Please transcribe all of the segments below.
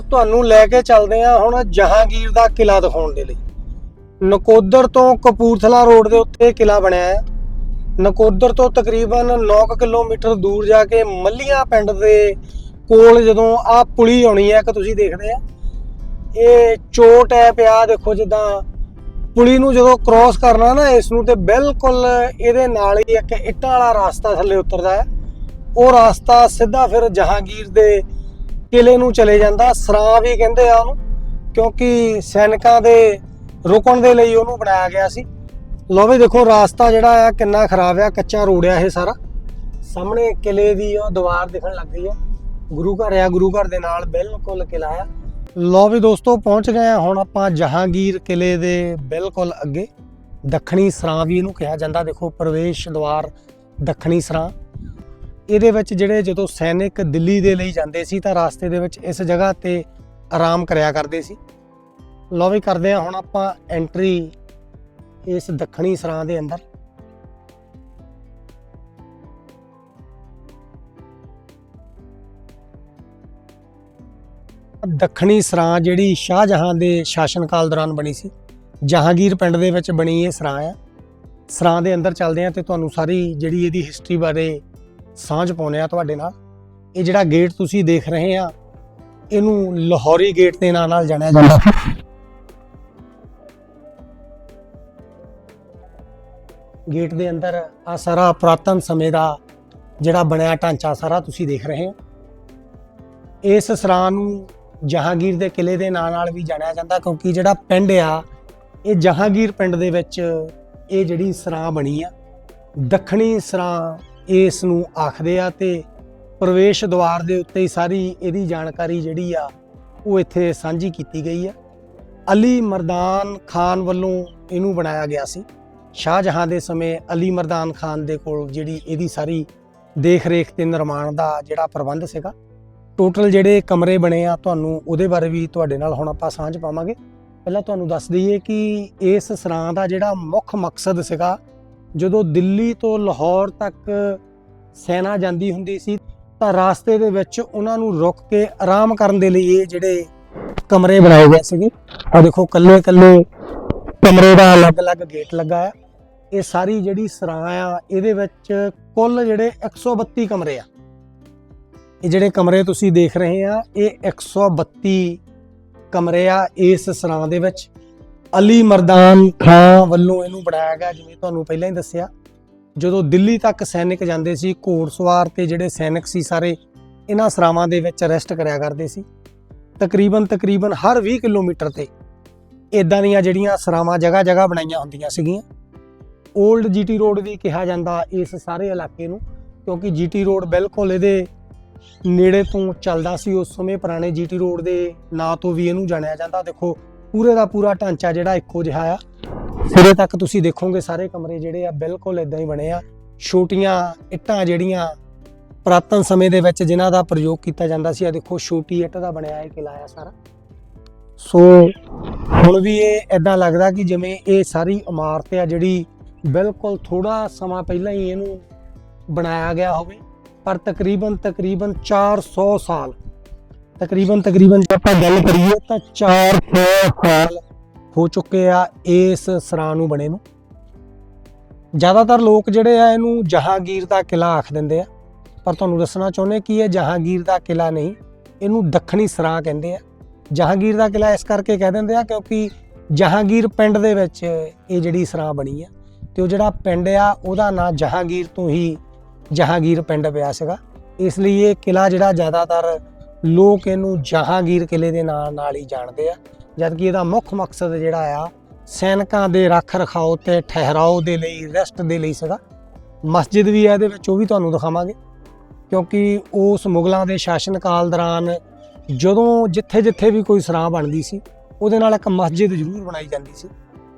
ਤੁਹਾਨੂੰ ਲੈ ਕੇ ਚੱਲਦੇ ਆ ਹੁਣ ਜਹਾਂਗੀਰ ਦਾ ਕਿਲਾ ਦਿਖਾਉਣ ਦੇ ਲਈ। ਨਕੋਦਰ ਤੋਂ ਕਪੂਰਥਲਾ ਰੋਡ ਦੇ ਉੱਤੇ ਕਿਲਾ ਬਣਿਆ ਹੈ। ਨਕੋਦਰ ਤੋਂ ਤਕਰੀਬਨ 9 ਕਿਲੋਮੀਟਰ ਦੂਰ ਜਾ ਕੇ ਮੱਲੀਆਂ ਪਿੰਡ ਦੇ ਕੋਲ ਜਦੋਂ ਆ ਪੁਲੀ ਆਉਣੀ ਹੈ ਕਿ ਤੁਸੀਂ ਦੇਖਦੇ ਆ। ਇਹ ਚੋਟ ਹੈ ਪਿਆ ਦੇਖੋ ਜਿੱਦਾਂ ਪੁਲੀ ਨੂੰ ਜਦੋਂ ਕ੍ਰਾਸ ਕਰਨਾ ਨਾ, ਇਸ ਨੂੰ ਤੇ ਬਿਲਕੁਲ ਇਹਦੇ ਨਾਲ ਹੀ ਇੱਕ ਇੱਟਾਂ ਵਾਲਾ ਰਸਤਾ ਥੱਲੇ ਉਤਰਦਾ ਹੈ। ਉਹ ਰਸਤਾ ਸਿੱਧਾ ਫਿਰ ਜਹਾਂਗੀਰ ਦੇ ਕਿਲੇ ਨੂੰ ਚਲੇ ਜਾਂਦਾ, ਸਰਾਂ ਵੀ ਕਹਿੰਦੇ ਆ ਉਹਨੂੰ, ਕਿਉਂਕਿ ਸੈਨਿਕਾਂ ਦੇ ਰੁਕਣ ਦੇ ਲਈ ਉਹਨੂੰ ਬਣਾਇਆ ਗਿਆ ਸੀ। ਲੋ ਵੀ ਦੇਖੋ, ਰਾਸਤਾ ਜਿਹੜਾ ਆ ਕਿੰਨਾ ਖਰਾਬ ਆ, ਕੱਚਾ ਰੋਡ ਆ ਇਹ ਸਾਰਾ। ਸਾਹਮਣੇ ਕਿਲੇ ਦੀ ਉਹ ਦੀਵਾਰ ਦਿਖਣ ਲੱਗ ਗਈ ਆ। ਗੁਰੂ ਘਰ ਆ, ਗੁਰੂ ਘਰ ਦੇ ਨਾਲ ਬਿਲਕੁਲ ਕਿਲਾ ਆ। ਲੋ ਵੀ ਦੋਸਤੋ, ਪਹੁੰਚ ਗਏ ਆ ਹੁਣ ਆਪਾਂ ਜਹਾਂਗੀਰ ਕਿਲੇ ਦੇ ਬਿਲਕੁਲ ਅੱਗੇ। ਦੱਖਣੀ ਸਰਾਂ ਵੀ ਇਹਨੂੰ ਕਿਹਾ ਜਾਂਦਾ। ਦੇਖੋ, ਪ੍ਰਵੇਸ਼ ਦੁਆਰ, ਦੱਖਣੀ ਸਰਾਂ। ਇਹਦੇ ਵਿੱਚ ਜਿਹੜੇ ਜਦੋਂ ਸੈਨਿਕ ਦਿੱਲੀ ਦੇ ਲਈ ਜਾਂਦੇ ਸੀ ਤਾਂ ਰਾਸਤੇ ਦੇ ਵਿੱਚ ਇਸ ਜਗ੍ਹਾ ਤੇ ਆਰਾਮ ਕਰਿਆ ਕਰਦੇ ਸੀ। ਲੋ ਵੀ ਕਰਦੇ ਆ ਹੁਣ ਆਪਾਂ ਐਂਟਰੀ ਇਸ ਦੱਖਣੀ ਸਰਾਂ ਦੇ ਅੰਦਰ। ਦੱਖਣੀ ਸਰਾਂ ਜਿਹੜੀ ਸ਼ਾਹਜਹਾਂ ਦੇ ਸ਼ਾਸਨ ਕਾਲ ਦੌਰਾਨ ਬਣੀ ਸੀ। ਜਹਾਂਗੀਰ ਪਿੰਡ ਦੇ ਵਿੱਚ ਬਣੀ ਇਹ ਸਰਾਂ ਆ। ਸਰਾਂ ਦੇ ਅੰਦਰ ਚੱਲਦੇ ਆ ਤੇ ਤੁਹਾਨੂੰ ਸਾਰੀ ਜਿਹੜੀ ਇਹਦੀ ਹਿਸਟਰੀ ਬਾਰੇ ਸਾਂਝ ਪਾਉਂਦੇ ਆ ਤੁਹਾਡੇ ਨਾਲ। ਇਹ ਜਿਹੜਾ ਗੇਟ ਤੁਸੀਂ ਦੇਖ ਰਹੇ ਆ, ਇਹਨੂੰ ਲਾਹੌਰੀ ਗੇਟ ਦੇ ਨਾਂ ਨਾਲ ਜਾਣਿਆ ਜਾਂਦਾ। ਗੇਟ ਦੇ ਅੰਦਰ ਆ ਸਾਰਾ ਪੁਰਾਤਨ ਸਮੇਂ ਦਾ ਜਿਹੜਾ ਬਣਿਆ ਢਾਂਚਾ ਸਾਰਾ ਤੁਸੀਂ ਦੇਖ ਰਹੇ ਹੋ। ਇਸ ਸਰਾਂ ਨੂੰ ਜਹਾਂਗੀਰ ਦੇ ਕਿਲੇ ਦੇ ਨਾਂ ਨਾਲ ਵੀ ਜਾਣਿਆ ਜਾਂਦਾ ਕਿਉਂਕਿ ਜਿਹੜਾ ਪਿੰਡ ਆ, ਇਹ ਜਹਾਂਗੀਰ ਪਿੰਡ ਦੇ ਵਿੱਚ ਇਹ ਜਿਹੜੀ ਸਰਾਂ ਬਣੀ ਆ, ਦੱਖਣੀ ਸਰਾਂ ਇਸ ਨੂੰ ਆਖਦੇ ਆ ਤੇ ਪ੍ਰਵੇਸ਼ ਦੁਆਰ ਦੇ ਉੱਤੇ ਹੀ ਸਾਰੀ ਇਹਦੀ ਜਾਣਕਾਰੀ ਜਿਹੜੀ ਆ ਉਹ ਇੱਥੇ ਸਾਂਝੀ ਕੀਤੀ ਗਈ ਆ। ਅਲੀ ਮਰਦਾਨ ਖਾਨ ਵੱਲੋਂ ਇਹਨੂੰ ਬਣਾਇਆ ਗਿਆ ਸੀ। ਸ਼ਾਹਜਹਾਂ ਦੇ ਸਮੇਂ ਅਲੀ ਮਰਦਾਨ ਖਾਨ ਦੇ ਕੋਲ ਜਿਹੜੀ ਇਹਦੀ ਸਾਰੀ ਦੇਖ ਰੇਖ ਤੇ ਨਿਰਮਾਣ ਦਾ ਜਿਹੜਾ ਪ੍ਰਬੰਧ ਸੀਗਾ, ਟੋਟਲ ਜਿਹੜੇ ਕਮਰੇ ਬਣੇ ਆ ਤੁਹਾਨੂੰ ਉਹਦੇ ਬਾਰੇ ਵੀ ਤੁਹਾਡੇ ਨਾਲ ਹੁਣ ਆਪਾਂ ਸਾਂਝ ਪਾਵਾਂਗੇ। ਪਹਿਲਾਂ ਤੁਹਾਨੂੰ ਦੱਸ ਦਈਏ ਕਿ ਇਸ ਸਰਾਂ ਦਾ ਜਿਹੜਾ ਮੁੱਖ ਮਕਸਦ ਸੀਗਾ ਜਦੋਂ ਦਿੱਲੀ ਤੋਂ ਲਾਹੌਰ ਤੱਕ ਸੈਨਾ ਜਾਂਦੀ ਹੁੰਦੀ ਸੀ, ਤਾਂ ਰਾਸਤੇ ਦੇ ਵਿੱਚ ਉਹਨਾਂ ਨੂੰ ਰੁਕ ਕੇ ਆਰਾਮ ਕਰਨ ਦੇ ਲਈ ਇਹ ਜਿਹੜੇ ਕਮਰੇ ਬਣਾਏ ਗਏ ਸੀਗੇ ਆ ਦੇਖੋ ਕੱਲੇ ਕੱਲੇ ਕਮਰੇ ਦਾ ਅਲੱਗ-ਅਲੱਗ ਗੇਟ ਲੱਗਾ ਹੈ ਇਹ ਸਾਰੀ ਜਿਹੜੀ ਸਰਾਂ ਆ, ਇਹਦੇ ਵਿੱਚ ਕੁੱਲ ਜਿਹੜੇ 132 ਕਮਰੇ ਆ। ਇਹ ਜਿਹੜੇ ਕਮਰੇ ਤੁਸੀਂ ਦੇਖ ਰਹੇ ਆ, ਇਹ 132 ਕਮਰੇ ਆ ਇਸ ਸਰਾਂ ਦੇ ਵਿੱਚ। ਅਲੀ ਮਰਦਾਨ ਖਾਂ ਵੱਲੋਂ ਇਹਨੂੰ ਬਣਾਇਆ ਗਿਆ ਜਿਵੇਂ ਤੁਹਾਨੂੰ ਪਹਿਲਾਂ ਹੀ ਦੱਸਿਆ। ਜਦੋਂ ਦਿੱਲੀ ਤੱਕ ਸੈਨਿਕ ਜਾਂਦੇ ਸੀ, ਘੋੜਸਵਾਰ ਤੇ ਜਿਹੜੇ ਸੈਨਿਕ ਸੀ ਸਾਰੇ, ਇਹਨਾਂ ਸਰਾਵਾਂ ਦੇ ਵਿੱਚ ਰੈਸਟ ਕਰਿਆ ਕਰਦੇ ਸੀ। ਤਕਰੀਬਨ ਤਕਰੀਬਨ ਹਰ 20 ਕਿਲੋਮੀਟਰ ਤੇ ਇਦਾਂ ਦੀਆਂ ਜਿਹੜੀਆਂ ਸਰਾਵਾਂ ਜਗ੍ਹਾ ਜਗ੍ਹਾ ਬਣਾਈਆਂ ਹੁੰਦੀਆਂ ਸੀਗੀਆਂ। 올ਡ ਜੀਟੀ ਰੋਡ ਵੀ ਕਿਹਾ ਜਾਂਦਾ ਇਸ ਸਾਰੇ ਇਲਾਕੇ ਨੂੰ, ਕਿਉਂਕਿ ਜੀਟੀ ਰੋਡ ਬਿਲਕੁਲ ਇਹਦੇ ਨੇੜੇ ਤੋਂ ਚੱਲਦਾ ਸੀ, ਉਸ ਸਮੇਂ ਪੁਰਾਣੇ ਜੀਟੀ ਰੋਡ ਦੇ ਨਾਂ ਤੋਂ ਵੀ ਇਹਨੂੰ ਜਾਣਿਆ ਜਾਂਦਾ। ਦੇਖੋ ਪੂਰੇ ਦਾ ਪੂਰਾ ਢਾਂਚਾ ਜਿਹੜਾ ਇੱਕੋ ਜਿਹਾ ਆ। ਸਿਰੇ ਤੱਕ ਤੁਸੀਂ ਦੇਖੋਗੇ ਸਾਰੇ ਕਮਰੇ ਜਿਹੜੇ ਆ ਬਿਲਕੁਲ ਇਦਾਂ ਹੀ ਬਣੇ ਆ। ਛੋਟੀਆਂ ਇੱਟਾਂ ਜਿਹੜੀਆਂ ਪੁਰਾਤਨ ਸਮੇਂ ਦੇ ਵਿੱਚ ਜਿਨ੍ਹਾਂ ਦਾ ਪ੍ਰਯੋਗ ਕੀਤਾ ਜਾਂਦਾ ਸੀ ਆ ਦੇਖੋ ਛੋਟੀ ਇੱਟ ਦਾ ਬਣਿਆ ਇਹ ਕਿਲਾ ਆ ਸਾਰਾ। ਸੋ ਹੁਣ ਵੀ ਇਹ ਇਦਾਂ ਲੱਗਦਾ ਕਿ ਜਿਵੇਂ ਇਹ ਸਾਰੀ ਇਮਾਰਤ ਆ ਜਿਹੜੀ ਬਿਲਕੁਲ ਥੋੜਾ ਸਮਾਂ ਪਹਿਲਾਂ ਹੀ ਇਹਨੂੰ ਬਣਾਇਆ ਗਿਆ ਹੋਵੇ ਪਰ ਤਕਰੀਬਨ ਤਕਰੀਬਨ 400 ਸਾਲ ਤਕਰੀਬਨ ਤਕਰੀਬਨ ਜੇ ਆਪਾਂ ਗੱਲ ਕਰੀਏ ਤਾਂ 400 ਸਾਲ ਹੋ ਚੁੱਕੇ ਆ ਇਸ ਸਰਾਂ ਨੂੰ ਬਣੇ ਨੂੰ। ਜ਼ਿਆਦਾਤਰ ਲੋਕ ਜਿਹੜੇ ਆ ਇਹਨੂੰ ਜਹਾਂਗੀਰ ਦਾ ਕਿਲਾ ਆਖ ਦਿੰਦੇ ਆ। ਪਰ ਤੁਹਾਨੂੰ ਦੱਸਣਾ ਚਾਹੁੰਦੇ ਕਿ ਇਹ ਜਹਾਂਗੀਰ ਦਾ ਕਿਲਾ ਨਹੀਂ, ਇਹਨੂੰ ਦੱਖਣੀ ਸਰਾਂ ਕਹਿੰਦੇ ਆ। ਜਹਾਂਗੀਰ ਦਾ ਕਿਲਾ ਇਸ ਕਰਕੇ ਕਹਿ ਦਿੰਦੇ ਆ ਕਿਉਂਕਿ ਜਹਾਂਗੀਰ ਪਿੰਡ ਦੇ ਵਿੱਚ ਇਹ ਜਿਹੜੀ ਸਰਾਂ ਬਣੀ ਆ ਤੇ ਉਹ ਜਿਹੜਾ ਪਿੰਡ ਆ ਉਹਦਾ ਨਾਂ ਜਹਾਂਗੀਰ ਤੋਂ ਹੀ ਜਹਾਂਗੀਰ ਪਿੰਡ ਪਿਆ ਸੀਗਾ। ਇਸ ਲਈ ਇਹ ਕਿਲਾ ਜਿਹੜਾ ਜ਼ਿਆਦਾਤਰ ਲੋਕ ਇਹਨੂੰ ਜਹਾਂਗੀਰ ਕਿਲੇ ਦੇ ਨਾਂ ਨਾਲ ਹੀ ਜਾਣਦੇ ਆ, ਜਦਕਿ ਇਹਦਾ ਮੁੱਖ ਮਕਸਦ ਜਿਹੜਾ ਆ, ਸੈਨਿਕਾਂ ਦੇ ਰੱਖ ਰਖਾਓ ਤੇ ਠਹਿਰਾਓ ਦੇ ਲਈ ਰੈਸਟ ਦੇ ਲਈ ਸੀਗਾ। ਮਸਜਿਦ ਵੀ ਹੈ ਇਹਦੇ ਵਿੱਚ, ਉਹ ਵੀ ਤੁਹਾਨੂੰ ਦਿਖਾਵਾਂਗੇ। ਕਿਉਂਕਿ ਉਸ ਮੁਗਲਾਂ ਦੇ ਸ਼ਾਸਨ ਕਾਲ ਦੌਰਾਨ ਜਦੋਂ ਜਿੱਥੇ-ਜਿੱਥੇ ਵੀ ਕੋਈ ਸਰਾਂ ਬਣਦੀ ਸੀ, ਉਹਦੇ ਨਾਲ ਇੱਕ ਮਸਜਿਦ ਜ਼ਰੂਰ ਬਣਾਈ ਜਾਂਦੀ ਸੀ।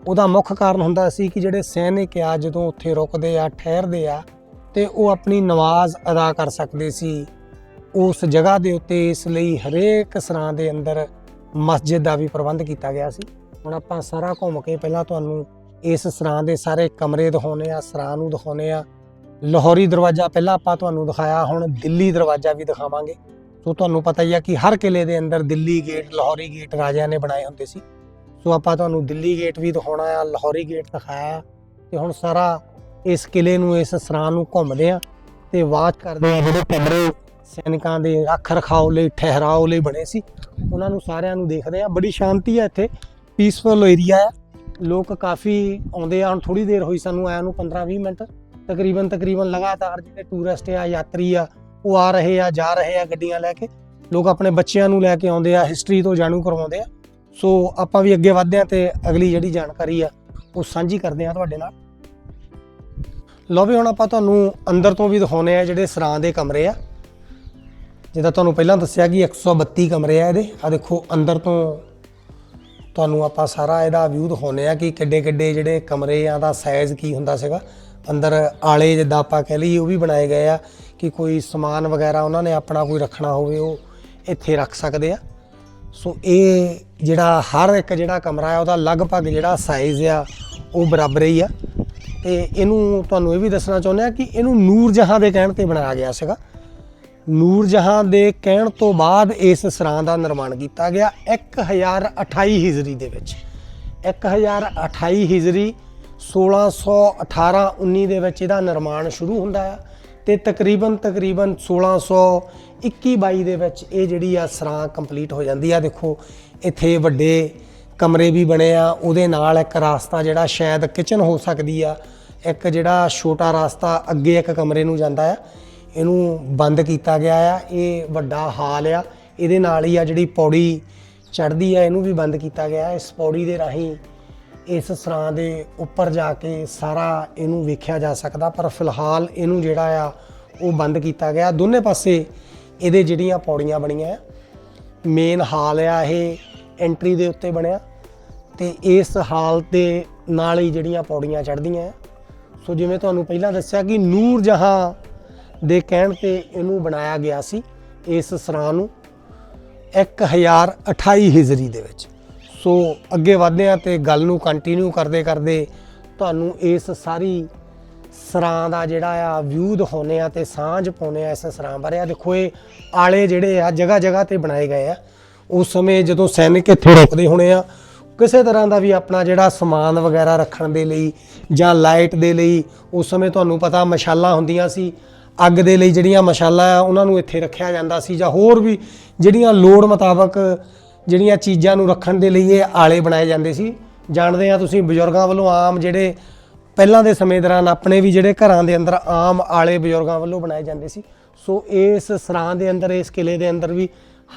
ਉਹਦਾ ਮੁੱਖ ਕਾਰਨ ਹੁੰਦਾ ਸੀ ਕਿ ਜਿਹੜੇ ਸੈਨਿਕ ਆ, ਜਦੋਂ ਉੱਥੇ ਰੁਕਦੇ ਆ, ਠਹਿਰਦੇ ਆ, ਤੇ ਉਹ ਆਪਣੀ ਨਮਾਜ਼ ਅਦਾ ਕਰ ਸਕਦੇ ਸੀ। ਉਸ ਜਗ੍ਹਾ ਦੇ ਉੱਤੇ ਇਸ ਲਈ ਹਰੇਕ ਸਰਾਂ ਦੇ ਅੰਦਰ ਮਸਜਿਦ ਦਾ ਵੀ ਪ੍ਰਬੰਧ ਕੀਤਾ ਗਿਆ ਸੀ। ਹੁਣ ਆਪਾਂ ਸਾਰਾ ਘੁੰਮ ਕੇ ਪਹਿਲਾਂ ਤੁਹਾਨੂੰ ਇਸ ਸਰਾਂ ਦੇ ਸਾਰੇ ਕਮਰੇ ਦਿਖਾਉਨੇ ਆ ਸਰਾਂ ਨੂੰ ਦਿਖਾਉਨੇ ਆ ਲਾਹੌਰੀ ਦਰਵਾਜ਼ਾ ਪਹਿਲਾਂ ਆਪਾਂ ਤੁਹਾਨੂੰ ਦਿਖਾਇਆ, ਹੁਣ ਦਿੱਲੀ ਦਰਵਾਜ਼ਾ ਵੀ ਦਿਖਾਵਾਂਗੇ। ਸੋ ਤੁਹਾਨੂੰ ਪਤਾ ਹੀ ਆ ਕਿ ਹਰ ਕਿਲੇ ਦੇ ਅੰਦਰ ਦਿੱਲੀ ਗੇਟ, ਲਾਹੌਰੀ ਗੇਟ ਰਾਜਿਆਂ ਨੇ ਬਣਾਏ ਹੁੰਦੇ ਸੀ। ਸੋ ਆਪਾਂ ਤੁਹਾਨੂੰ ਦਿੱਲੀ ਗੇਟ ਵੀ ਦਿਖਾਉਣਾ ਆ, ਲਾਹੌਰੀ ਗੇਟ ਦਿਖਾਇਆ ਆ ਤੇ ਹੁਣ ਸਾਰਾ ਇਸ ਕਿਲੇ ਨੂੰ, ਇਸ ਸਰਾਂ ਨੂੰ ਘੁੰਮਦੇ ਆ ਤੇ ਵਾਚ ਕਰਦੇ ਆ ਜਿਹੜੇ ਕਮਰੇ ਸੈਨਿਕਾਂ ਦੇ ਰੱਖ ਰਖਾਓ ਲਈ, ਠਹਿਰਾਓ ਲਈ ਬਣੇ ਸੀ। ਉਹਨਾਂ ਨੂੰ ਸਾਰਿਆਂ ਨੂੰ ਦੇਖਦੇ ਆ ਬੜੀ ਸ਼ਾਂਤੀ ਆ ਇੱਥੇ। ਪੀਸਫੁਲ ਏਰੀਆ ਆ ਲੋਕ ਕਾਫੀ ਆਉਂਦੇ ਆ। ਹੁਣ ਥੋੜੀ ਦੇਰ ਹੋਈ ਸਾਨੂੰ, ਆਇਆ ਨੂੰ 15-20 ਮਿੰਟ। ਤਕਰੀਬਨ ਤਕਰੀਬਨ ਲਗਾਤਾਰ ਜਿਹੜੇ ਟੂਰਿਸਟ ਆ, ਯਾਤਰੀ ਆ, ਉਹ ਆ ਰਹੇ ਆ, ਜਾ ਰਹੇ ਆ ਗੱਡੀਆਂ ਲੈ ਕੇ। ਲੋਕ ਆਪਣੇ ਬੱਚਿਆਂ ਨੂੰ ਲੈ ਕੇ ਆਉਂਦੇ ਆ ਹਿਸਟਰੀ ਤੋਂ ਜਾਣੂ ਕਰਵਾਉਂਦੇ ਆ। ਸੋ ਆਪਾਂ ਵੀ ਅੱਗੇ ਵਧਦੇ ਆ ਤੇ ਅਗਲੀ ਜਿਹੜੀ ਜਾਣਕਾਰੀ ਆ, ਉਹ ਸਾਂਝੀ ਕਰਦੇ ਆ ਤੁਹਾਡੇ ਨਾਲ। ਲਓ ਵੀ ਹੁਣ ਆਪਾਂ ਤੁਹਾਨੂੰ ਅੰਦਰ ਤੋਂ ਵੀ ਦਿਖਾਉਨੇ ਆ ਜਿਹੜੇ ਸਰਾਂ ਦੇ ਕਮਰੇ ਆ। ਜਿੱਦਾਂ ਤੁਹਾਨੂੰ ਪਹਿਲਾਂ ਦੱਸਿਆ ਕਿ 132 ਕਮਰੇ ਆ ਇਹਦੇ। ਆ ਦੇਖੋ, ਅੰਦਰ ਤੋਂ ਤੁਹਾਨੂੰ ਆਪਾਂ ਸਾਰਾ ਇਹਦਾ ਵਿਊ ਦਿਖਾਉਨੇ ਆ ਕਿ ਕਿੱਡੇ ਕਿੱਡੇ ਜਿਹੜੇ ਕਮਰੇ ਆ ਦਾ ਸਾਈਜ਼ ਕੀ ਹੁੰਦਾ ਸੀਗਾ। ਅੰਦਰ ਆਲੇ ਜਿੱਦਾਂ ਆਪਾਂ ਕਹਿ ਲਈਏ, ਉਹ ਵੀ ਬਣਾਏ ਗਏ ਆ ਕਿ ਕੋਈ ਸਮਾਨ ਵਗੈਰਾ ਉਹਨਾਂ ਨੇ ਆਪਣਾ ਕੋਈ ਰੱਖਣਾ ਹੋਵੇ, ਉਹ ਇੱਥੇ ਰੱਖ ਸਕਦੇ ਆ। ਸੋ ਇਹ ਜਿਹੜਾ ਹਰ ਇੱਕ ਜਿਹੜਾ ਕਮਰਾ ਆ, ਉਹਦਾ ਲਗਭਗ ਜਿਹੜਾ ਸਾਈਜ਼ ਆ, ਉਹ ਬਰਾਬਰ ਹੀ ਆ। ਤੇ ਇਹਨੂੰ ਤੁਹਾਨੂੰ ਇਹ ਵੀ ਦੱਸਣਾ ਚਾਹੁੰਦੇ ਆ ਕਿ ਇਹਨੂੰ ਨੂਰ ਜਹਾਂ ਦੇ ਕਹਿਣ ਤੇ ਬਣਾਇਆ ਗਿਆ ਸੀਗਾ। ਨੂਰ ਜਹਾਂ ਦੇ ਕਹਿਣ ਤੋਂ ਬਾਅਦ ਇਸ ਸਰਾਂ ਦਾ ਨਿਰਮਾਣ ਕੀਤਾ ਗਿਆ 1028 ਹਿਜਰੀ ਦੇ ਵਿੱਚ। 1028 ਹਿਜਰੀ 1618 19 ਦੇ ਵਿੱਚ ਇਹਦਾ ਨਿਰਮਾਣ ਸ਼ੁਰੂ ਹੁੰਦਾ ਆ ਤੇ ਤਕਰੀਬਨ ਤਕਰੀਬਨ 1621 22 ਦੇ ਵਿੱਚ ਇਹ ਜਿਹੜੀ ਆ ਸਰਾਂ ਕੰਪਲੀਟ ਹੋ ਜਾਂਦੀ ਆ। ਦੇਖੋ, ਇੱਥੇ ਵੱਡੇ ਕਮਰੇ ਵੀ ਬਣੇ ਆ, ਉਹਦੇ ਨਾਲ ਇੱਕ ਰਾਸਤਾ ਜਿਹੜਾ ਸ਼ਾਇਦ ਕਿਚਨ ਹੋ ਸਕਦੀ ਆ, ਇੱਕ ਜਿਹੜਾ ਛੋਟਾ ਰਾਸਤਾ ਅੱਗੇ ਇੱਕ ਕਮਰੇ ਨੂੰ ਜਾਂਦਾ ਆ। ਇਹਨੂੰ ਬੰਦ ਕੀਤਾ ਗਿਆ ਆ। ਇਹ ਵੱਡਾ ਹਾਲ ਆ। ਇਹਦੇ ਨਾਲ ਹੀ ਆ ਜਿਹੜੀ ਪੌੜੀ ਚੜ੍ਹਦੀ ਆ, ਇਹਨੂੰ ਵੀ ਬੰਦ ਕੀਤਾ ਗਿਆ। ਇਸ ਪੌੜੀ ਦੇ ਰਾਹੀਂ ਇਸ ਸਰਾਂ ਦੇ ਉੱਪਰ ਜਾ ਕੇ ਸਾਰਾ ਇਹਨੂੰ ਵੇਖਿਆ ਜਾ ਸਕਦਾ। ਪਰ ਫਿਲਹਾਲ ਇਹਨੂੰ ਜਿਹੜਾ ਆ, ਉਹ ਬੰਦ ਕੀਤਾ ਗਿਆ। ਦੋਨੇ ਪਾਸੇ ਇਹਦੇ ਜਿਹੜੀਆਂ ਪੌੜੀਆਂ ਬਣੀਆਂ ਆ ਮੇਨ ਹਾਲ ਆ ਇਹ ਐਂਟਰੀ ਦੇ ਉੱਤੇ ਬਣਿਆ। ਤੇ ਇਸ ਹਾਲ ਦੇ ਨਾਲ ਹੀ ਜਿਹੜੀਆਂ ਪੌੜੀਆਂ ਚੜ੍ਹਦੀਆਂ ਆ। ਸੋ ਜਿਵੇਂ ਤੁਹਾਨੂੰ ਪਹਿਲਾਂ ਦੱਸਿਆ ਕਿ ਨੂਰ ਜਹਾਂ ਦੇ ਕਹਿਣ ਤੇ ਇਹਨੂੰ ਬਣਾਇਆ ਗਿਆ ਸੀ ਇਸ ਸਰਾਂ ਨੂੰ 1028 ਹਿਜਰੀ ਦੇ ਵਿੱਚ। ਸੋ ਅੱਗੇ ਵਧਦੇ ਆ ਤੇ ਗੱਲ ਨੂੰ ਕੰਟੀਨਿਊ ਕਰਦੇ ਕਰਦੇ ਤੁਹਾਨੂੰ ਇਸ ਸਾਰੀ ਸਰਾਂ ਦਾ ਜਿਹੜਾ ਆ ਵਿਊ ਦਿਖਾਉਨੇ ਆ ਤੇ ਸਾਂਝ ਪਾਉਨੇ ਆ ਇਸ ਸਰਾਂ ਬਾਰੇ। ਆ ਦੇਖੋ ਇਹ ਆਲੇ ਜਿਹੜੇ ਆ ਜਗ੍ਹਾ ਜਗ੍ਹਾ ਤੇ ਬਣਾਏ ਗਏ ਆ। ਉਸ ਸਮੇਂ ਜਦੋਂ ਸੈਨਿਕ ਇੱਥੇ ਰੁਕਦੇ ਹੋਣੇ ਆ, ਕਿਸੇ ਤਰ੍ਹਾਂ ਦਾ ਵੀ ਆਪਣਾ ਜਿਹੜਾ ਸਮਾਨ ਵਗੈਰਾ ਰੱਖਣ ਦੇ ਲਈ ਜਾਂ ਲਾਈਟ ਦੇ ਲਈ, ਉਸ ਸਮੇਂ ਤੁਹਾਨੂੰ ਪਤਾ ਮਸ਼ਾਲਾਂ ਹੁੰਦੀਆਂ ਸੀ। ਅੱਗ ਦੇ ਲਈ ਜਿਹੜੀਆਂ ਮਸ਼ਾਲਾਂ ਆ, ਉਹਨਾਂ ਨੂੰ ਇੱਥੇ ਰੱਖਿਆ ਜਾਂਦਾ ਸੀ ਜਾਂ ਹੋਰ ਵੀ ਜਿਹੜੀਆਂ ਲੋੜ ਮੁਤਾਬਕ ਜਿਹੜੀਆਂ ਚੀਜ਼ਾਂ ਨੂੰ ਰੱਖਣ ਦੇ ਲਈ ਇਹ ਆਲੇ ਬਣਾਏ ਜਾਂਦੇ ਸੀ। ਜਾਣਦੇ ਆ ਤੁਸੀਂ ਬਜ਼ੁਰਗਾਂ ਵੱਲੋਂ ਆਮ ਜਿਹੜੇ ਪਹਿਲਾਂ ਦੇ ਸਮੇਂ ਦੌਰਾਨ ਆਪਣੇ ਵੀ ਜਿਹੜੇ ਘਰਾਂ ਦੇ ਅੰਦਰ ਆਮ ਆਲੇ ਬਜ਼ੁਰਗਾਂ ਵੱਲੋਂ ਬਣਾਏ ਜਾਂਦੇ ਸੀ। ਸੋ ਇਸ ਸਰਾਂ ਦੇ ਅੰਦਰ, ਇਸ ਕਿਲੇ ਦੇ ਅੰਦਰ ਵੀ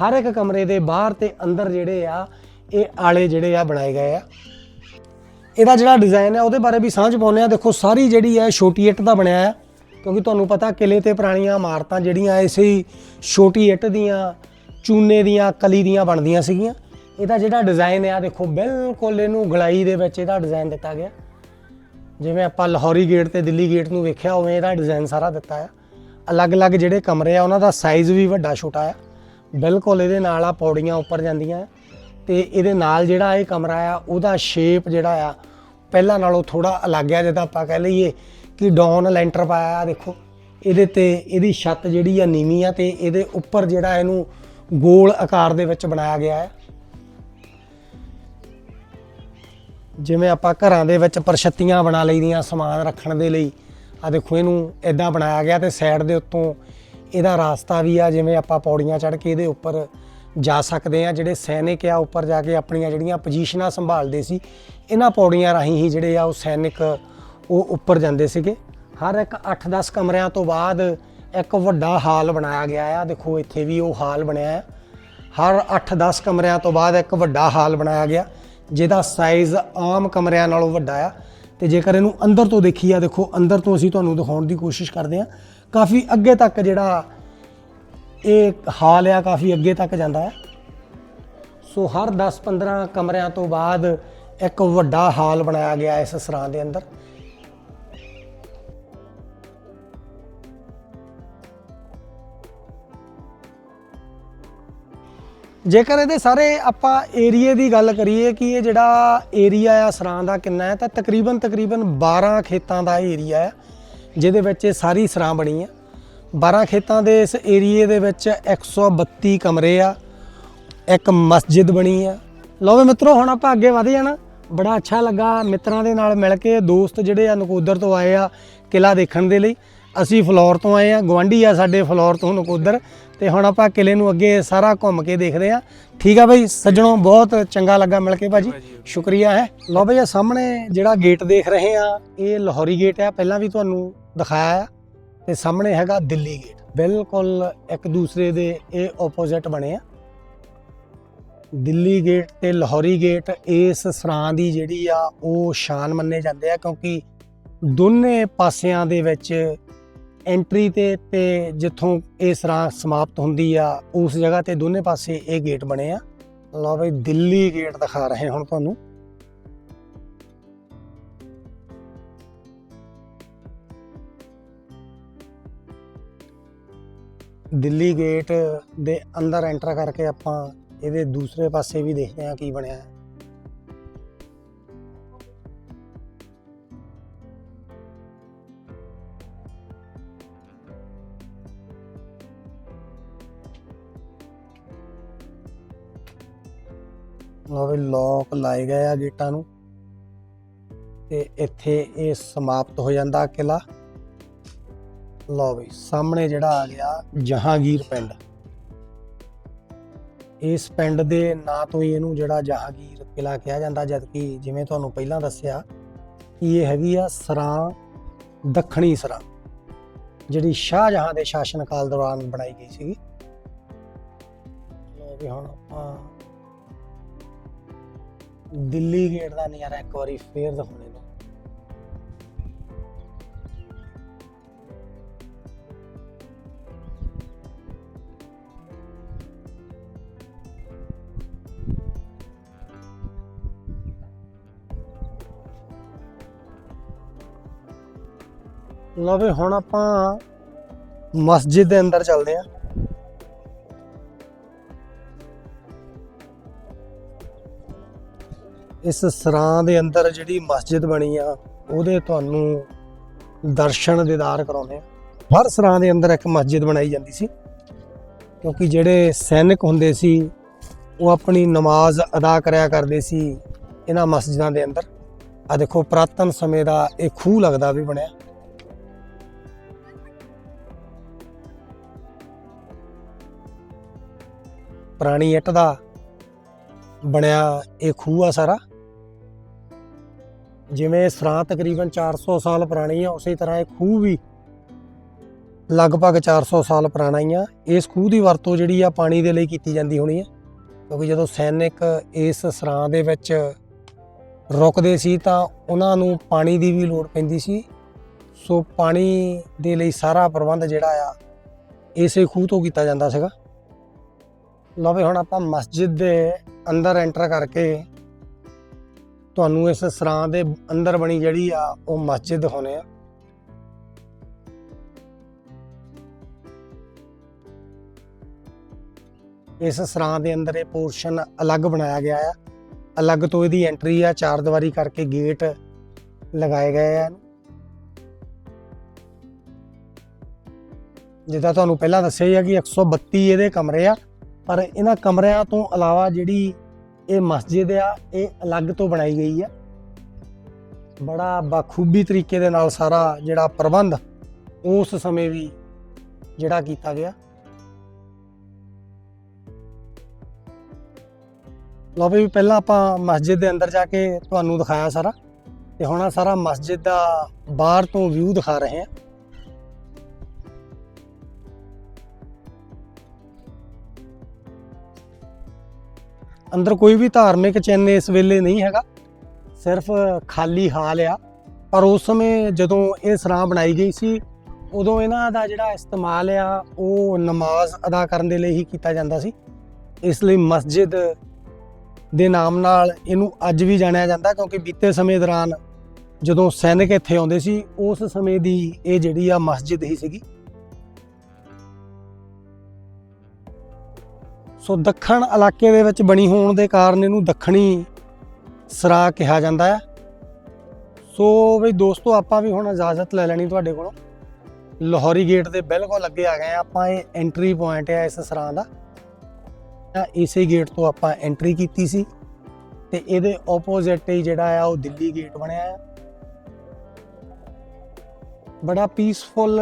ਹਰ ਇੱਕ ਕਮਰੇ ਦੇ ਬਾਹਰ ਤੇ ਅੰਦਰ ਜਿਹੜੇ ਆ, ਇਹ ਆਲੇ ਜਿਹੜੇ ਆ ਬਣਾਏ ਗਏ ਆ। ਇਹਦਾ ਜਿਹੜਾ ਡਿਜ਼ਾਈਨ ਹੈ ਉਹਦੇ ਬਾਰੇ ਵੀ ਸਾਂਝ ਪਾਉਂਦੇ ਆ। ਦੇਖੋ, ਸਾਰੀ ਜਿਹੜੀ ਹੈ ਛੋਟੀ ਇੱਟ ਦਾ ਬਣਿਆ ਆ। ਕਿਉਂਕਿ ਤੁਹਾਨੂੰ ਪਤਾ ਕਿਲੇ ਤੇ ਪੁਰਾਣੀਆਂ ਇਮਾਰਤਾਂ ਜਿਹੜੀਆਂ ਐਸੇ ਹੀ ਛੋਟੀ ਇੱਟ ਦੀਆਂ, ਚੂਨੇ ਦੀਆਂ, ਕਲੀ ਦੀਆਂ ਬਣਦੀਆਂ ਸੀਗੀਆਂ। ਇਹਦਾ ਜਿਹੜਾ ਡਿਜ਼ਾਈਨ ਆ, ਦੇਖੋ ਬਿਲਕੁਲ ਇਹਨੂੰ ਗਲਾਈ ਦੇ ਵਿੱਚ ਇਹਦਾ ਡਿਜ਼ਾਈਨ ਦਿੱਤਾ ਗਿਆ। ਜਿਵੇਂ ਆਪਾਂ ਲਾਹੌਰੀ ਗੇਟ ਤੇ ਦਿੱਲੀ ਗੇਟ ਨੂੰ ਵੇਖਿਆ ਉਵੇਂ ਇਹਦਾ ਡਿਜ਼ਾਈਨ ਸਾਰਾ ਦਿੱਤਾ ਆ। ਅਲੱਗ-ਅਲੱਗ ਜਿਹੜੇ ਕਮਰੇ ਆ, ਉਹਨਾਂ ਦਾ ਸਾਈਜ਼ ਵੀ ਵੱਡਾ ਛੋਟਾ ਆ। ਬਿਲਕੁਲ ਇਹਦੇ ਨਾਲ ਆ ਪੌੜੀਆਂ ਉੱਪਰ ਜਾਂਦੀਆਂ ਆ। ਤੇ ਇਹਦੇ ਨਾਲ ਜਿਹੜਾ ਇਹ ਕਮਰਾ ਆ, ਉਹਦਾ ਸ਼ੇਪ ਜਿਹੜਾ ਆ, ਪਹਿਲਾਂ ਨਾਲੋਂ ਥੋੜਾ ਅਲੱਗ ਆ, ਜਿੱਦਾਂ ਆਪਾਂ ਕਹਿ ਲਈਏ ਕਿ ਡਾਊਨ ਲੈਂਟਰ ਪਾਇਆ ਆ ਦੇਖੋ। ਇਹਦੇ ਤੇ ਇਹਦੀ ਛੱਤ ਜਿਹੜੀ ਆ ਨੀਵੀਂ ਆ ਤੇ ਇਹਦੇ ਉੱਪਰ ਜਿਹੜਾ ਇਹਨੂੰ ਗੋਲ ਆਕਾਰ ਦੇ ਵਿੱਚ ਬਣਾਇਆ ਗਿਆ ਹੈ। ਜਿਵੇਂ ਆਪਾਂ ਘਰਾਂ ਦੇ ਵਿੱਚ ਪਰਛੱਤੀਆਂ ਬਣਾ ਲਈਦੀਆਂ ਸਮਾਨ ਰੱਖਣ ਦੇ ਲਈ। ਆ ਦੇਖੋ, ਇਹਨੂੰ ਇਦਾਂ ਬਣਾਇਆ ਗਿਆ ਤੇ ਸਾਈਡ ਦੇ ਉੱਤੋਂ ਇਹਦਾ ਰਾਸਤਾ ਵੀ ਆ, ਜਿਵੇਂ ਆਪਾਂ ਪੌੜੀਆਂ ਚੜ੍ਹ ਕੇ ਇਹਦੇ ਉੱਪਰ ਜਾ ਸਕਦੇ ਆ। ਜਿਹੜੇ ਸੈਨਿਕ ਆ, ਉੱਪਰ ਜਾ ਕੇ ਆਪਣੀਆਂ ਜਿਹੜੀਆਂ ਪੋਜੀਸ਼ਨਾਂ ਸੰਭਾਲਦੇ ਸੀ, ਇਹਨਾਂ ਪੌੜੀਆਂ ਰਾਹੀਂ ਹੀ ਜਿਹੜੇ ਆ ਉਹ ਸੈਨਿਕ ਉਹ ਉੱਪਰ ਜਾਂਦੇ ਸੀਗੇ। ਹਰ ਇੱਕ 8-10 ਕਮਰਿਆਂ ਤੋਂ ਬਾਅਦ ਇੱਕ ਵੱਡਾ ਹਾਲ ਬਣਾਇਆ ਗਿਆ ਆ। ਦੇਖੋ, ਇੱਥੇ ਵੀ ਉਹ ਹਾਲ ਬਣਿਆ ਆ। ਹਰ 8-10 ਕਮਰਿਆਂ ਤੋਂ ਬਾਅਦ ਇੱਕ ਵੱਡਾ ਹਾਲ ਬਣਾਇਆ ਗਿਆ, ਜਿਹਦਾ ਸਾਈਜ਼ ਆਮ ਕਮਰਿਆਂ ਨਾਲੋਂ ਵੱਡਾ ਆ। ਤੇ ਜੇਕਰ ਇਹਨੂੰ ਅੰਦਰ ਤੋਂ ਦੇਖੀ ਆ, ਦੇਖੋ, ਅੰਦਰ ਤੋਂ ਅਸੀਂ ਤੁਹਾਨੂੰ ਦਿਖਾਉਣ ਦੀ ਕੋਸ਼ਿਸ਼ ਕਰਦੇ ਆ। ਕਾਫੀ ਅੱਗੇ ਤੱਕ ਜਿਹੜਾ ਇਹ ਹਾਲ ਆ, ਕਾਫੀ ਅੱਗੇ ਤੱਕ ਜਾਂਦਾ ਆ। ਸੋ ਹਰ 10-15 ਕਮਰਿਆਂ ਤੋਂ ਬਾਅਦ ਇੱਕ ਵੱਡਾ ਹਾਲ ਬਣਾਇਆ ਗਿਆ ਇਸ ਸਰਾਂ ਦੇ ਅੰਦਰ। ਜੇਕਰ ਇਹਦੇ ਸਾਰੇ ਆਪਾਂ ਏਰੀਏ ਦੀ ਗੱਲ ਕਰੀਏ ਕਿ ਇਹ ਜਿਹੜਾ ਏਰੀਆ ਆ, ਸਰਾਂ ਦਾ ਕਿੰਨਾ ਹੈ, ਤਾਂ ਤਕਰੀਬਨ ਤਕਰੀਬਨ 12 ਖੇਤਾਂ ਦਾ ਏਰੀਆ ਹੈ ਜਿਹਦੇ ਵਿੱਚ ਇਹ ਸਾਰੀ ਸਰਾਂ ਬਣੀ ਆ। 12 ਖੇਤਾਂ ਦੇ ਇਸ ਏਰੀਏ ਦੇ ਵਿੱਚ 132 ਕਮਰੇ ਆ, ਇੱਕ ਮਸਜਿਦ ਬਣੀ ਆ। ਲਓ ਵੀ ਮਿੱਤਰੋ, ਹੁਣ ਆਪਾਂ ਅੱਗੇ ਵਧ ਜਾਣਾ। ਬੜਾ ਅੱਛਾ ਲੱਗਾ ਮਿੱਤਰਾਂ ਦੇ ਨਾਲ ਮਿਲ ਕੇ ਦੋਸਤ ਜਿਹੜੇ ਆ ਨਕੋਦਰ ਤੋਂ ਆਏ ਆ ਕਿਲਾ ਦੇਖਣ ਦੇ ਲਈ। ਅਸੀਂ ਫਲੋਰ ਤੋਂ ਆਏ ਆ ਗਵਾਂਢੀ ਆ ਸਾਡੇ ਫਲੋਰ ਤੋਂ ਨਕੋਦਰ ਤੇ ਹੁਣ ਆਪਾਂ ਕਿਲੇ ਨੂੰ ਅੱਗੇ ਸਾਰਾ ਘੁੰਮ ਕੇ ਦੇਖਦੇ ਆ। ਠੀਕ ਆ ਬਾਈ ਸੱਜਣੋ ਬਹੁਤ ਚੰਗਾ ਲੱਗਾ ਮਿਲ ਕੇ ਭਾਜੀ। ਸ਼ੁਕਰੀਆ ਹੈ। ਲਓ ਬਈ ਇਹ ਸਾਹਮਣੇ ਜਿਹੜਾ ਗੇਟ ਦੇਖ ਰਹੇ ਆ ਇਹ ਲਾਹੌਰੀ ਗੇਟ ਆ। ਪਹਿਲਾਂ ਵੀ ਤੁਹਾਨੂੰ ਦਿਖਾਇਆ ਆ ਤੇ ਸਾਹਮਣੇ ਹੈਗਾ ਦਿੱਲੀ ਗੇਟ ਬਿਲਕੁਲ ਇੱਕ ਦੂਸਰੇ ਦੇ ਇਹ ਆਪੋਜ਼ਿਟ ਬਣੇ ਆ। ਦਿੱਲੀ ਗੇਟ ਤੇ ਲਾਹੌਰੀ ਗੇਟ ਇਸ ਸਰਾਂ ਦੀ ਜਿਹੜੀ ਆ ਉਹ ਸ਼ਾਨ ਮੰਨੇ ਜਾਂਦੇ ਆ ਕਿਉਂਕਿ ਦੋਨੇ ਪਾਸਿਆਂ ਦੇ ਵਿੱਚ ਐਂਟਰੀ ਤੇ ਤੇ ਜਿੱਥੋਂ ਇਹ ਸਰਾਂ ਸਮਾਪਤ ਹੁੰਦੀ ਆ, ਉਸ ਜਗ੍ਹਾ ਤੇ ਦੋਨੇ ਪਾਸੇ ਇਹ ਗੇਟ ਬਣੇ ਆ। ਲਓ ਬਈ, ਦਿੱਲੀ ਗੇਟ ਦਿਖਾ ਰਹੇ ਹੁਣ ਤੁਹਾਨੂੰ। ਦਿੱਲੀ ਗੇਟ ਦੇ ਅੰਦਰ ਐਂਟਰ ਕਰਕੇ ਆਪਾਂ ਇਹਦੇ ਦੂਸਰੇ ਪਾਸੇ ਵੀ ਦੇਖਦੇ ਹਾਂ ਕੀ ਬਣਿਆ। ਹੈ ਲਓ ਵੀ ਲੋਕ ਲਾਏ ਗਏ ਆ ਗੇਟਾਂ ਨੂੰ। ਤੇ ਇੱਥੇ ਇਹ ਸਮਾਪਤ ਹੋ ਜਾਂਦਾ ਕਿਲਾ ਲਓ ਵੀ ਸਾਹਮਣੇ ਜਿਹੜਾ ਆ ਗਿਆ ਜਹਾਂਗੀਰ ਪਿੰਡ। ਇਸ ਪਿੰਡ ਦੇ ਨਾਂ ਤੋਂ ਹੀ ਇਹਨੂੰ ਜਿਹੜਾ ਜਹਾਂਗੀਰ ਕਿਲਾ ਕਿਹਾ ਜਾਂਦਾ, ਜਦਕਿ ਜਿਵੇਂ ਤੁਹਾਨੂੰ ਪਹਿਲਾਂ ਦੱਸਿਆ ਕਿ ਇਹ ਹੈਗੀ ਆ ਸਰਾਂ, ਦੱਖਣੀ ਸਰਾਂ, ਜਿਹੜੀ ਸ਼ਾਹਜਹਾਂ ਦੇ ਸ਼ਾਸਨ ਕਾਲ ਦੌਰਾਨ ਬਣਾਈ ਗਈ ਸੀਗੀ। ਲੋ ਵੀ ਹੁਣ ਆਪਾਂ ਦਿੱਲੀ ਗੇਟ ਦਾ ਨਜ਼ਾਰਾ ਇੱਕ ਵਾਰੀ ਫੇਰ ਦਿਖਾਉਣੇ ਨੂੰ। ਲਓ ਵੀ ਹੁਣ ਆਪਾਂ ਮਸਜਿਦ ਦੇ ਅੰਦਰ ਚੱਲਦੇ ਆਂ ਇਸ ਸਰਾਂ ਦੇ ਅੰਦਰ ਜਿਹੜੀ ਮਸਜਿਦ ਬਣੀ ਆ, ਉਹਦੇ ਤੁਹਾਨੂੰ ਦਰਸ਼ਨ ਦੀਦਾਰ ਕਰਾਉਂਦੇ ਆ। ਹਰ ਸਰਾਂ ਦੇ ਅੰਦਰ ਇੱਕ ਮਸਜਿਦ ਬਣਾਈ ਜਾਂਦੀ ਸੀ, ਕਿਉਂਕਿ ਜਿਹੜੇ ਸੈਨਿਕ ਹੁੰਦੇ ਸੀ, ਉਹ ਆਪਣੀ ਨਮਾਜ਼ ਅਦਾ ਕਰਿਆ ਕਰਦੇ ਸੀ ਇਹਨਾਂ ਮਸਜਿਦਾਂ ਦੇ ਅੰਦਰ। ਆ ਦੇਖੋ, ਪ੍ਰਾਤਨ ਸਮੇਂ ਦਾ ਇਹ ਖੂਹ ਲੱਗਦਾ ਵੀ ਬਣਿਆ। ਪੁਰਾਣੀ ਇੱਟ ਦਾ ਬਣਿਆ ਇਹ ਖੂਹ ਆ ਸਾਰਾ। ਜਿਵੇਂ ਸਰਾਂ ਤਕਰੀਬਨ 400 ਸਾਲ ਪੁਰਾਣੀ ਆ, ਉਸੇ ਤਰ੍ਹਾਂ ਇਹ ਖੂਹ ਵੀ ਲਗਭਗ 400 ਸਾਲ ਪੁਰਾਣਾ ਹੀ ਆ। ਇਸ ਖੂਹ ਦੀ ਵਰਤੋਂ ਜਿਹੜੀ ਆ, ਪਾਣੀ ਦੇ ਲਈ ਕੀਤੀ ਜਾਂਦੀ ਹੋਣੀ ਹੈ ਕਿਉਂਕਿ ਜਦੋਂ ਸੈਨਿਕ ਇਸ ਸਰਾਂ ਦੇ ਵਿੱਚ ਰੁਕਦੇ ਸੀ ਤਾਂ ਉਹਨਾਂ ਨੂੰ ਪਾਣੀ ਦੀ ਵੀ ਲੋੜ ਪੈਂਦੀ ਸੀ। ਸੋ ਪਾਣੀ ਦੇ ਲਈ ਸਾਰਾ ਪ੍ਰਬੰਧ ਜਿਹੜਾ ਆ, ਇਸੇ ਖੂਹ ਤੋਂ ਕੀਤਾ ਜਾਂਦਾ ਸੀਗਾ। ਲਓ ਵੀ ਹੁਣ ਆਪਾਂ ਮਸਜਿਦ ਦੇ ਅੰਦਰ ਐਂਟਰ ਕਰਕੇ ਤੁਹਾਨੂੰ ਇਸ ਸਰਾਂ ਦੇ ਅੰਦਰ ਬਣੀ ਜਿਹੜੀ ਆ, ਉਹ ਮਸਜਿਦ ਦਿਖਾਉਣੇ ਆ। ਇਸ ਸਰਾਂ ਦੇ ਅੰਦਰ ਇਹ ਪੋਰਸ਼ਨ ਅਲੱਗ ਬਣਾਇਆ ਗਿਆ ਆ। ਅਲੱਗ ਤੋਂ ਇਹਦੀ ਐਂਟਰੀ ਆ, ਚਾਰ ਦੀਵਾਰੀ ਕਰਕੇ ਗੇਟ ਲਗਾਏ ਗਏ ਆ ਜਿੱਦਾਂ ਤੁਹਾਨੂੰ ਪਹਿਲਾਂ ਦੱਸਿਆ ਹੀ ਆ ਕਿ 132 ਇਹਦੇ ਕਮਰੇ ਆ, ਪਰ ਇਹਨਾਂ ਕਮਰਿਆਂ ਤੋਂ ਇਲਾਵਾ ਜਿਹੜੀ ਇਹ ਮਸਜਿਦ ਆ, ਇਹ ਅਲੱਗ ਤੋਂ ਬਣਾਈ ਗਈ ਆ। ਬੜਾ ਬਾਖੂਬੀ ਤਰੀਕੇ ਦੇ ਨਾਲ ਸਾਰਾ ਜਿਹੜਾ ਪ੍ਰਬੰਧ ਉਸ ਸਮੇਂ ਵੀ ਜਿਹੜਾ ਕੀਤਾ ਗਿਆ। ਲਓ ਵੀ ਪਹਿਲਾਂ ਆਪਾਂ ਮਸਜਿਦ ਦੇ ਅੰਦਰ ਜਾ ਕੇ ਤੁਹਾਨੂੰ ਦਿਖਾਇਆ ਸਾਰਾ। ਤੇ ਹੁਣ ਆ ਸਾਰਾ ਮਸਜਿਦ ਦਾ ਬਾਹਰ ਤੋਂ ਵਿਊ ਦਿਖਾ ਰਹੇ ਹਾਂ। ਅੰਦਰ ਕੋਈ ਵੀ ਧਾਰਮਿਕ ਚਿੰਨ੍ਹ ਇਸ ਵੇਲੇ ਨਹੀਂ ਹੈਗਾ। ਸਿਰਫ ਖਾਲੀ ਹਾਲ ਆ। ਪਰ ਉਸ ਸਮੇਂ ਜਦੋਂ ਇਹ ਸਰਾਂ ਬਣਾਈ ਗਈ ਸੀ, ਉਦੋਂ ਇਹਨਾਂ ਦਾ ਜਿਹੜਾ ਇਸਤੇਮਾਲ ਆ, ਉਹ ਨਮਾਜ਼ ਅਦਾ ਕਰਨ ਦੇ ਲਈ ਹੀ ਕੀਤਾ ਜਾਂਦਾ ਸੀ। ਇਸ ਲਈ ਮਸਜਿਦ ਦੇ ਨਾਮ ਨਾਲ ਇਹਨੂੰ ਅੱਜ ਵੀ ਜਾਣਿਆ ਜਾਂਦਾ, ਕਿਉਂਕਿ ਬੀਤੇ ਸਮੇਂ ਦੌਰਾਨ ਜਦੋਂ ਸੈਨਿਕ ਇੱਥੇ ਆਉਂਦੇ ਸੀ, ਉਸ ਸਮੇਂ ਦੀ ਇਹ ਜਿਹੜੀ ਆ ਮਸਜਿਦ ਹੀ ਸੀਗੀ। ਸੋ ਦੱਖਣ ਇਲਾਕੇ ਦੇ ਵਿੱਚ ਬਣੀ ਹੋਣ ਦੇ ਕਾਰਨ ਇਹਨੂੰ ਦੱਖਣੀ ਸਰਾ ਕਿਹਾ ਜਾਂਦਾ ਹੈ। ਸੋ ਬਈ ਦੋਸਤੋ, ਆਪਾਂ ਵੀ ਹੁਣ ਇਜਾਜ਼ਤ ਲੈ ਲੈਣੀ ਤੁਹਾਡੇ ਕੋਲੋਂ। ਲਾਹੌਰੀ ਗੇਟ ਦੇ ਬਿਲਕੁਲ ਅੱਗੇ ਆ ਗਏ ਆ ਆਪਾਂ ਇਹ ਐਂਟਰੀ ਪੁਆਇੰਟ ਹੈ ਇਸ ਸਰਾਂ ਦਾ। ਇਸੇ ਗੇਟ ਤੋਂ ਆਪਾਂ ਐਂਟਰੀ ਕੀਤੀ ਸੀ। ਤੇ ਇਹਦੇ ਆਪੋਜ਼ਿਟ ਹੀ ਜਿਹੜਾ ਆ, ਉਹ ਦਿੱਲੀ ਗੇਟ ਬਣਿਆ ਆ। ਬੜਾ ਪੀਸਫੁਲ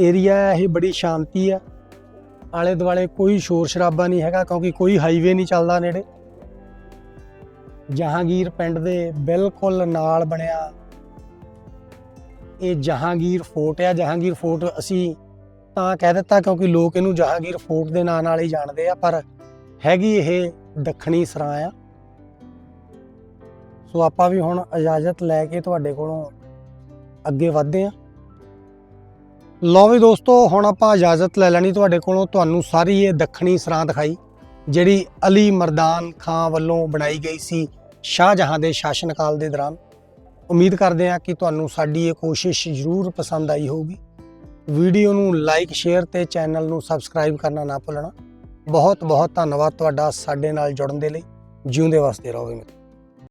ਏਰੀਆ ਹੈ। ਇਹ ਬੜੀ ਸ਼ਾਂਤੀ ਆ। ਆਲੇ ਦੁਆਲੇ ਕੋਈ ਸ਼ੋਰ ਸ਼ਰਾਬਾ ਨਹੀਂ ਹੈਗਾ ਕਿਉਂਕਿ ਕੋਈ ਹਾਈਵੇ ਨਹੀਂ ਚੱਲਦਾ ਨੇੜੇ। ਜਹਾਂਗੀਰ ਪਿੰਡ ਦੇ ਬਿਲਕੁਲ ਨਾਲ ਬਣਿਆ। ਇਹ ਜਹਾਂਗੀਰ ਫੋਰਟ ਆ। ਜਹਾਂਗੀਰ ਫੋਰਟ ਅਸੀਂ ਤਾਂ ਕਹਿ ਦਿੱਤਾ ਕਿਉਂਕਿ ਲੋਕ ਇਹਨੂੰ ਜਹਾਂਗੀਰ ਫੋਰਟ ਦੇ ਨਾਂ ਨਾਲ ਹੀ ਜਾਣਦੇ ਆ, ਪਰ ਹੈਗੀ ਇਹ ਦੱਖਣੀ ਸਰਾਂ ਆ। ਸੋ ਆਪਾਂ ਵੀ ਹੁਣ ਇਜਾਜ਼ਤ ਲੈ ਕੇ ਤੁਹਾਡੇ ਕੋਲੋਂ ਅੱਗੇ ਵਧਦੇ ਆ। ਲਓ ਵੀ ਦੋਸਤੋ, ਹੁਣ ਆਪਾਂ ਇਜਾਜ਼ਤ ਲੈ ਲੈਣੀ ਤੁਹਾਡੇ ਕੋਲੋਂ। ਤੁਹਾਨੂੰ ਸਾਰੀ ਇਹ ਦੱਖਣੀ ਸਰਾਂ ਦਿਖਾਈ, ਜਿਹੜੀ ਅਲੀ ਮਰਦਾਨ ਖਾਂ ਵੱਲੋਂ ਬਣਾਈ ਗਈ ਸੀ ਸ਼ਾਹਜਹਾਂ ਦੇ ਸ਼ਾਸਨਕਾਲ ਦੇ ਦੌਰਾਨ। ਉਮੀਦ ਕਰਦੇ ਹਾਂ ਕਿ ਤੁਹਾਨੂੰ ਸਾਡੀ ਇਹ ਕੋਸ਼ਿਸ਼ ਜ਼ਰੂਰ ਪਸੰਦ ਆਈ ਹੋਊਗੀ। ਵੀਡੀਓ ਨੂੰ ਲਾਈਕ, ਸ਼ੇਅਰ ਤੇ ਚੈਨਲ ਨੂੰ ਸਬਸਕ੍ਰਾਈਬ ਕਰਨਾ ਨਾ ਭੁੱਲਣਾ। ਬਹੁਤ ਬਹੁਤ ਧੰਨਵਾਦ ਤੁਹਾਡਾ ਸਾਡੇ ਨਾਲ ਜੁੜਨ ਦੇ ਲਈ। ਜਿਉਂਦੇ ਵਸਦੇ ਰਹੋ ਮਿੱਤਰੋ।